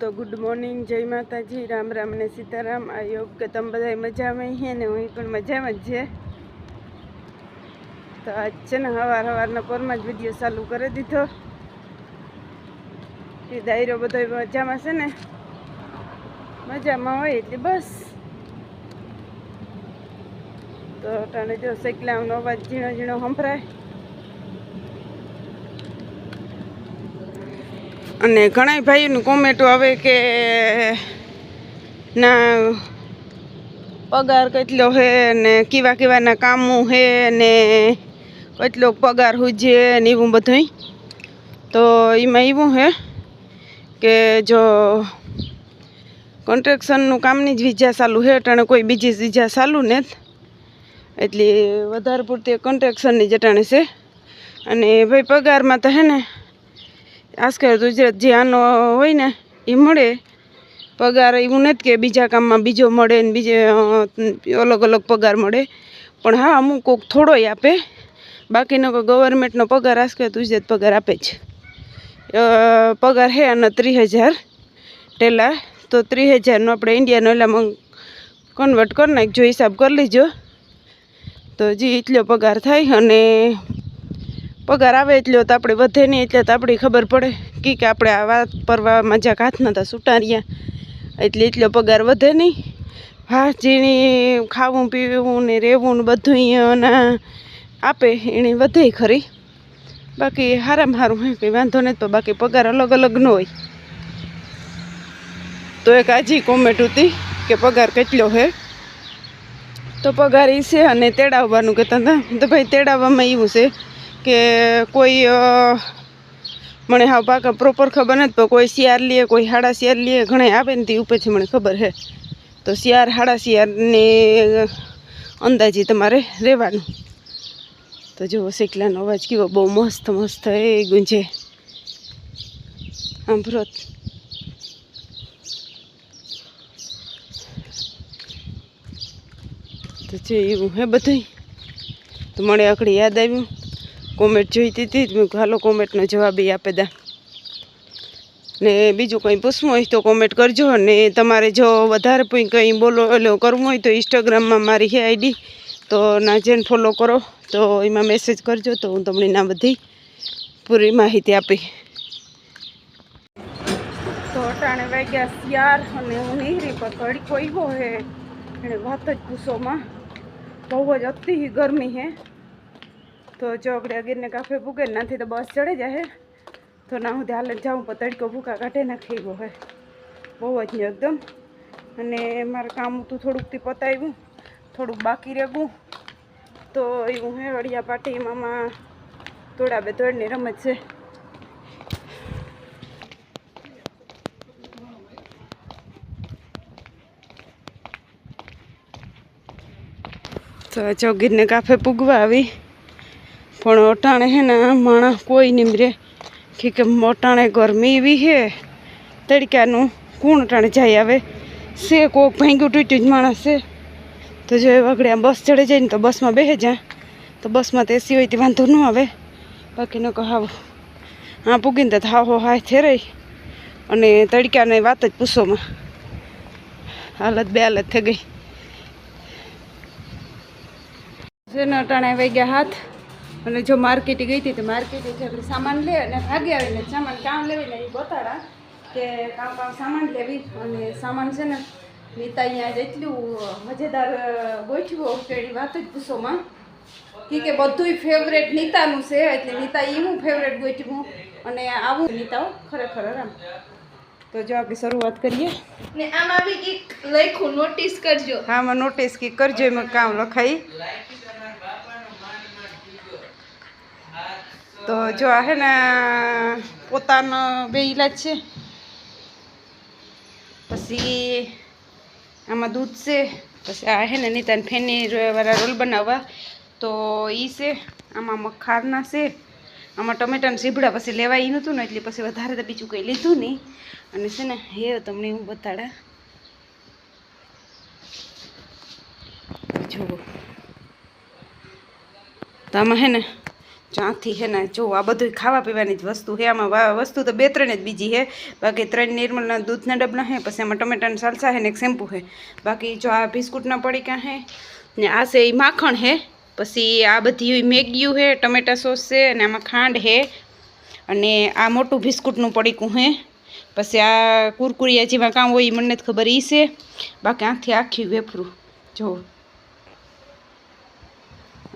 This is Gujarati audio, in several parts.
તો ગુડ મોર્નિંગ જય માતાજી, રામ રામ ને સીતારામ. આ યોગ કે તમે બધા મજામાં છે ને હું પણ મજામાં જ છે. તો આજ છે ને સવાર સવારના પોરમાં જ વીડિયો ચાલુ કરી દીધો. એ દાયરો બધો મજામાં છે ને? મજામાં હોય એટલે બસ. તો તને જો સૈકલાનો અવાજ ઝીણો ઝીણો સંભળાય. અને ઘણા ભાઈઓની કોમેન્ટો આવે કે, ના, પગાર કેટલો હે ને કેવા કેવાના કામો હે ને કેટલો પગાર હુજે ને એવું બધું તો એમાં એવું હે કે જો કન્સ્ટ્રક્શનનું કામની જ વિઝા ચાલુ હે, અટાણે કોઈ બીજી વિઝા ચાલુ ને એટલે વધારે પૂરતી કન્સ્ટ્રક્શનની જટાણે છે. અને ભાઈ પગારમાં તો હે ને આજકાલ ગુજરાત જે આનો હોય ને એ મળે. પગાર એવું નથી કે બીજા કામમાં બીજો મળે ને બીજે અલગ અલગ પગાર મળે. પણ હા, અમુક કોક થોડોય આપે. બાકીનો કોઈ ગવર્મેન્ટનો પગાર આજકાલ ગુજરાત પગાર આપે જ. પગાર હે આનો ત્રીસ હજાર. ટેલા, તો ત્રીસ હજારનો આપણે ઇન્ડિયાનો એટલામાં કન્વર્ટ કરી નાખજો, હિસાબ કરી લીજો. તો જે એટલો પગાર થાય અને પગાર આવે એટલો તો આપણે વધે નહીં, એટલે તો આપણી ખબર પડે. કે કે આપણે આ વાત પરવા મજાક હાથ નહોતા સુટાર્યા. એટલે એટલો પગાર વધે નહીં. હા જેને ખાવું, પીવું ને રહેવું ને બધું આપે એને વધે ખરી. બાકી હારામાં સારું હે કંઈ વાંધો નથી તો બાકી પગાર અલગ અલગ ન હોય. તો એક આજી કોમેન્ટ હતી કે પગાર કેટલો હે? તો પગાર એ છે અને તેડાવવાનું કહેતા હતા. તો ભાઈ તેડાવવામાં એવું છે. કે કોઈ મને હા પાકા પ્રોપર ખબર નથી, પણ કોઈ શિયાર લે, કોઈ હાડા શિયાર લે ઘણા આવે ને તે ઉપરથી મને ખબર છે તો શિયાર હાડા શિયારને અંદાજે તમારે રહેવાનું. તો જુઓ શેકલાનો અવાજ કેવો બહુ મસ્ત મસ્ત એ ગુંજે. આમ ભ્રોત. તો છે એવું હે બધું તો મને આકડી યાદ આવ્યું. કોમેન્ટ જોઈતી હતી મેં હાલો કોમેન્ટનો જવાબ આપે દા. ને બીજું કંઈ પૂછવું હોય તો કોમેન્ટ કરજો. ને તમારે જો વધારે કોઈ કંઈ બોલો એટલે કરવું હોય તો ઇન્સ્ટાગ્રામમાં મારી હે આઈડી તો નાજેન ફોલો કરો, તો એમાં મેસેજ કરજો તો હું તમને ના બધી પૂરી માહિતી આપી. તો અટાણે વાગ્યા શિયાર અને હું નીહરી પર ઘડી હો હે. એને વાત જ પૂછોમાં. બહુ જ અતિ ગરમી હે. તો ચોકડે અગિયારને કાફે ને નાથી તો બસ ચડે જાય તો ના હું હાલે જાઉં, પણ તડકો ભૂકા કાઢે નાખી ગયો હે. બહુ જ નહીં એકદમ. અને મારે કામ હતું થોડુંકથી પતાવ્યું થોડુંક બાકી રહેવું. તો એવું હે વડિયા પાટી તોડા બે તોડની રમત છે. તો ચોગીરને કાફે પૂગવા આવી. પણ અટાણે હે ને માણસ કોઈ નહીં રે. કે અટાણે ગરમી એવી હે. તડકાનું કોણ અટાણે જાય આવે. છે કોક ભાંગ્યું તૂટ્યું જ માણસ છે. તો જો એ વગડે બસ ચડે જાય ને તો બસમાં બેસે જાય તો બસમાં તો એસી હોય તે વાંધો ન આવે. બાકીનો કહો હાવ હા પૂગીને તો હાવ હો હાય થે અને તડકાને વાત જ પૂછોમાં હાલત બે હાલત થઈ ગઈ જેના અટાણે આવી ગયા હાથ. અને જો માર્કેટે ગઈ હતી તો માર્કેટે જે આપણે સામાન લે અને ભાગે આવીને સામાન કામ લેવીને એ બતાડા કે કામ કામ સામાન લેવી. અને સામાન છે ને નીતા અહીંયા એટલું મજેદાર ગોઠવ્યો કે એની વાત જ પૂછોમાં કે કે બધુંય ફેવરેટ નીતાનું છે એટલે નીતા એવું ફેવરેટ ગોઠવું. અને આવું નીતાઓ ખરેખર આરામ. તો જો આપણે શરૂઆત કરીએ. ને આમાં બી કંઈક લખ્યું નોટિસ કરજો. હા આમાં નોટિસ કે કરજો એમાં કામ લખાઈ. તો જો આ હે ને, પોતાનો બે ઇલાજ છે. પછી આમાં દૂધ છે, પછી આ હે ને નીતાને ફેની વાળા રોલ બનાવવા. તો એ છે, આમાં મખારના છે, આમાં ટમેટાના સીભડા પછી લેવા એ નહોતું ને, એટલે પછી વધારે તો બીજું કંઈ લીધું નહીં. અને છે ને, હે, તમને હું બતાડા. જુઓ. તો આમાં હે ને જ્યાંથી હે ને, જો આ બધું ખાવા પીવાની જ વસ્તુ છે આમાં વસ્તુ તો બે ત્રણ જ બીજી હે. બાકી ત્રણ નિર્મલના દૂધના ડબલા હે, પછી આમાં ટમેટાની સાલસા હે ને એક શેમ્પુ હે. બાકી જો આ બિસ્કુટના પડીકા હે, ને આ છે એ માખણ હે. પછી આ બધી મેગીયું છે ટમેટા સોસ છે, અને આમાં ખાંડ છે અને આ મોટું બિસ્કુટનું પડીકું હે. પછી આ કુરકુરિયા જેવા કામ હોય એ મને ખબર એ છે. બાકી આથી આખી વેફરું. જો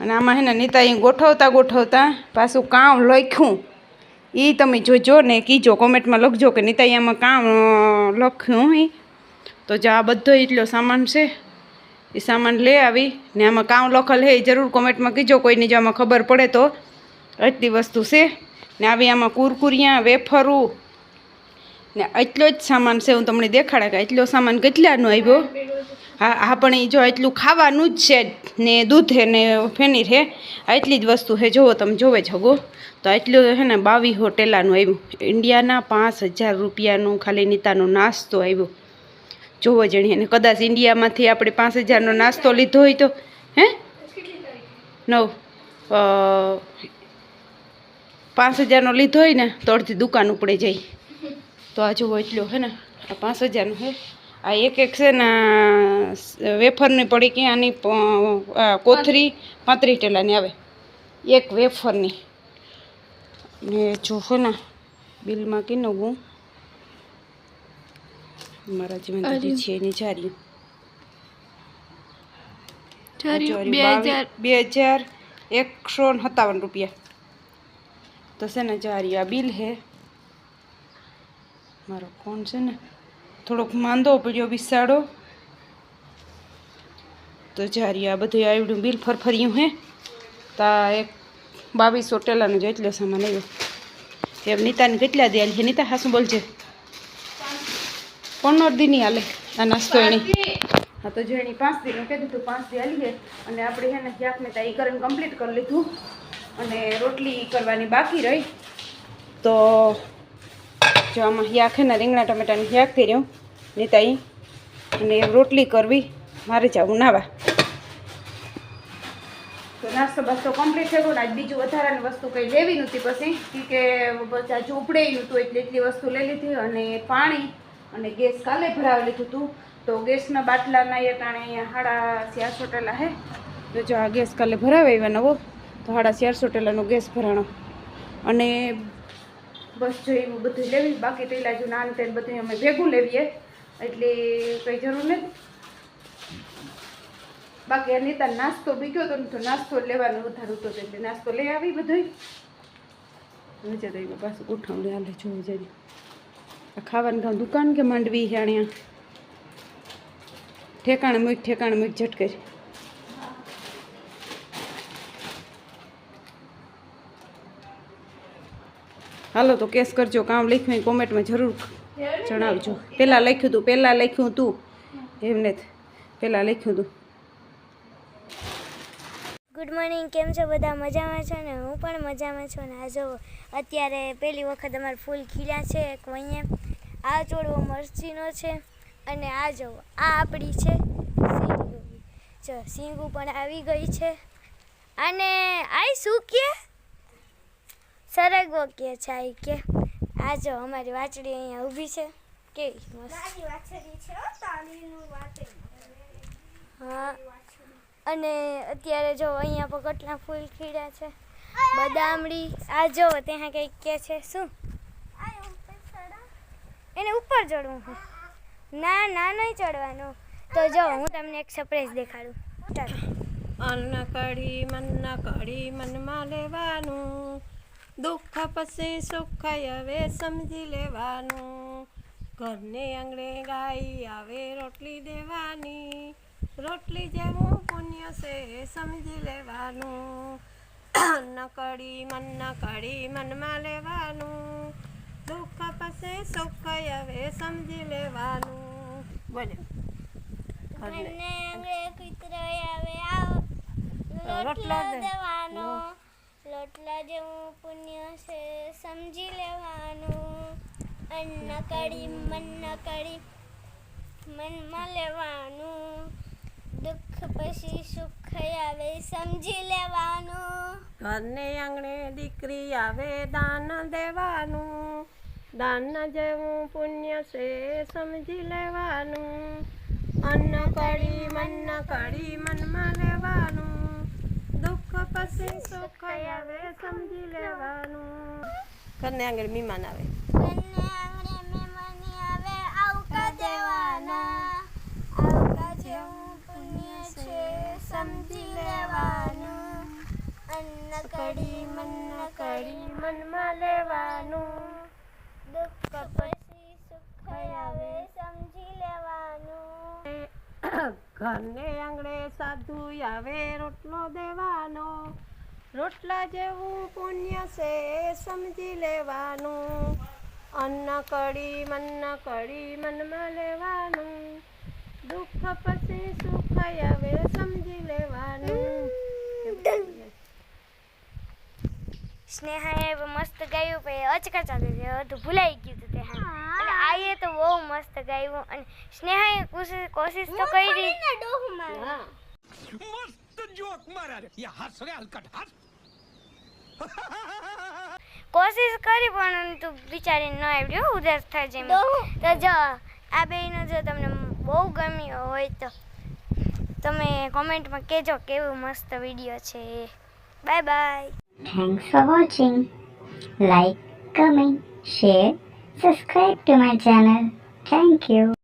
અને આમાં હે ને નીતા અહીં ગોઠવતા ગોઠવતા પાછું કામ લખ્યું. એ તમે જોજો ને કીજો, કોમેન્ટમાં લખજો કે નીતા આમાં કામ લખ્યું એ તો જો આ બધો એટલો સામાન છે, એ સામાન લઈ આવી ને આમાં કામ લખલ હે, એ જરૂર કોમેન્ટમાં કીજો, કોઈને જો આમાં ખબર પડે તો. એટલી વસ્તુ છે. ને આવી આમાં કુરકુરિયા, વેફરું ને એટલો જ સામાન છે, હું તમને દેખાડે કે એટલો સામાન કેટલાનો આવ્યો હા હા, પણ એ જો એટલું ખાવાનું જ છે ને દૂધ હે ને ફેનીર હે એટલી જ વસ્તુ છે જુઓ તમે, જોવે જગો તો એટલું છે ને બાવી હોટેલાનું આવ્યું. ઇન્ડિયાના પાંચ હજાર રૂપિયાનું ખાલી નીતાનો નાસ્તો આવ્યો. જોવો જણીએ ને કદાચ ઇન્ડિયામાંથી આપણે પાંચ હજારનો નાસ્તો લીધો હોય તો, હે? નવ પાંચ હજારનો લીધો હોય ને, તો અડધી દુકાન ઉપડે જાય. તો આ જુઓ એટલો હે ને, આ પાંચ હજારનું છે આ એક એક છે ને આ વેફરની પડી કે આની પ- આ કોથરી પાંત્રીસ ટેલાની આવે. એક વેફરની. ને જો હે ને બિલમાં કે નવું મારા જીવન દાદી છે એની જારી બે હજાર. બે હજાર એકસો ને સત્તાવન રૂપિયા. તો છે ને જારી આ બિલ હે. મારો ફોન છે ને? થોડોક માંદો પડ્યો બિસાડો તો જારી આ બધું આવડ્યું બિલ ફરફર્યું હે, તા એક બાવીસો ટેલાનો જો એટલો સામાન આવ્યો એમ નીતાને કેટલા દે છે નીતા હાસું બોલજે. પંદર દીની હાલે આ નાસ્તો એની હા, તો જો એની પાંચ દીનું કહી દીધું પાંચ દી હાલીએ અને આપણે છે ને શાક ને ત્યાં કરીને કમ્પ્લીટ કરી લીધું. અને રોટલી કરવાની બાકી રહી. તો જો આમાં છે ને રીંગણા ટમેટાનું શાક થઈ રહ્યું નીતા અને રોટલી કરવી. મારે જવું નાવા. તો નાસ્તો બસ્તો કમ્પ્લીટ થઈ ગયો ને આજ બીજું વધારાની વસ્તુ કંઈ લેવી નહોતી પછી. કે આજે ઉપડેયું હતું એટલે એટલી વસ્તુ લઈ લીધી અને પાણી અને ગેસ કાલે ભરાવી લીધું હતું. તો ગેસના બાટલાના એ ટાણે અહીંયા સાડા ચારસો ટેલા હે. તો જો આ ગેસ કાલે ભરાવે આવ્યા નવો તો હાડા ચારસો ટેલાનો ગેસ ભરાણો. અને બસ જો એવું બધું લેવી બાકી તેલા જો નાન તેલ બધું અમે ભેગું લેવીએ. એટલે કંઈ જરૂર નથી. બાકી આ ત્યાં નાસ્તો બીજો તો તો નાસ્તો લેવાનો વધારે હતો એટલે નાસ્તો લઈ આવી બધું મજા થઈ પાછું ગોઠવણી હાલે જોવું જઈએ આ ખાવાની ગામ દુકાન કે માંડવી અહીંયા ઠેકાણે મૂક ઠેકાણે મૂક, ઝટકે હાલો તો કેસ કરજો, કામ લખ્યું કોમેન્ટમાં જરૂર જણાવજો. પહેલાં લખ્યું હતું પહેલાં લખ્યું હતું એમને પહેલાં લખ્યું હતું ગુડ મોર્નિંગ કેમ છો બધા? મજામાં છો ને? હું પણ મજામાં છું ને. આ જો, અત્યારે પહેલી વખત અમારે ફૂલ ખીલ્યા છે એક અહીંયા આ ચોડવો મરચીનો છે અને આ જો, આ આપણી છે જો, સિંગુ પણ આવી ગઈ છે. અને આ શું કે? સરગવો કે છે આ કે. આ જો અમારી વાછડી અહીંયા ઊભી છે. કેવી મસ્ત. હા અને અત્યારે જો અહીંયા પર કેટલા ફૂલ ખીડ્યા છે. બદામડી આ જો ત્યાં કંઈક કે છે શું? એને ઉપર ચડવું હું ના ના નહીં ચડવાનું. તો જો હું તમને એક સરપ્રાઈઝ દેખાડું. ચાલો. અન્ન કઢી મન્ન કઢી મનમાં લેવાનું. દુઃખ પછી સુખ હવે સમજી લેવાનું. ઘરને આંગણે ગાઈ આવે રોટલી દેવાની. રોટલી જેવું પુણ્ય છે સમજી લેવાનું. અન્ન કઢી મન્ન કઢી મનમાં લેવાનું. દુઃખ પછી સુખ હવે સમજી લેવાનું. બોલે. ઘરને આંગણે કૂતરો આવે આવો. રોટલા રોટલા દેવાનો. રોટલા જેવું પુણ્ય છે, સમજી લેવાનું. અન્ન કડી મન કડી મનમાં લેવાનું. દુઃખ પછી સુખ આવે, સમજી લેવાનું. ઘરને આંગણે દીકરી આવે, દાન દેવાનું. દાન જેવું પુણ્ય છે, સમજી લેવાનું. અન્ન કડી મન કડી મનમાં પછી સુખ આવે સમજી લેવાનું. ઘરને આંગણે મહેમાન આવે. કન્યા આંગણે મહેમાન આવે આવકા દેવાના આવકા જેવું પુણ્ય છે સમજી લેવાનું. અન્ન કડી મન કડી મનમાં લેવાનું. દુઃખ પછી સુખ આવે સમજી ઘરને આંગણે સાધુ આવે રોટલો દેવાનો. રોટલા જેવું પુણ્ય છે સમજી લેવાનું. અન્ન કડી મન કડી મનમાં લેવાનું. દુઃખ પછી સુખ આવે સમજી લેવાનું. સ્નેહાએ મસ્ત ગાયું પણ અચકા ચાલુ છે બધું ભૂલાઈ ગયું હતું. આઈએ તો બહુ મસ્ત ગાયું અને સ્નેહાએ કોશિશ તો કરી મસ્ત જોક મારા યા હસ રે હલકટ હસ કોશિશ કરી પણ તું બિચારી ન આવડ્યો ઉદાસ થાય છે તો જો આ બેયનો જો તમને બહુ ગમ્યો હોય તો તમે કોમેન્ટમાં કહેજો કેવું મસ્ત વીડિયો છે. Bye bye. Thanks for watching like comment share subscribe to my channel. Thank you.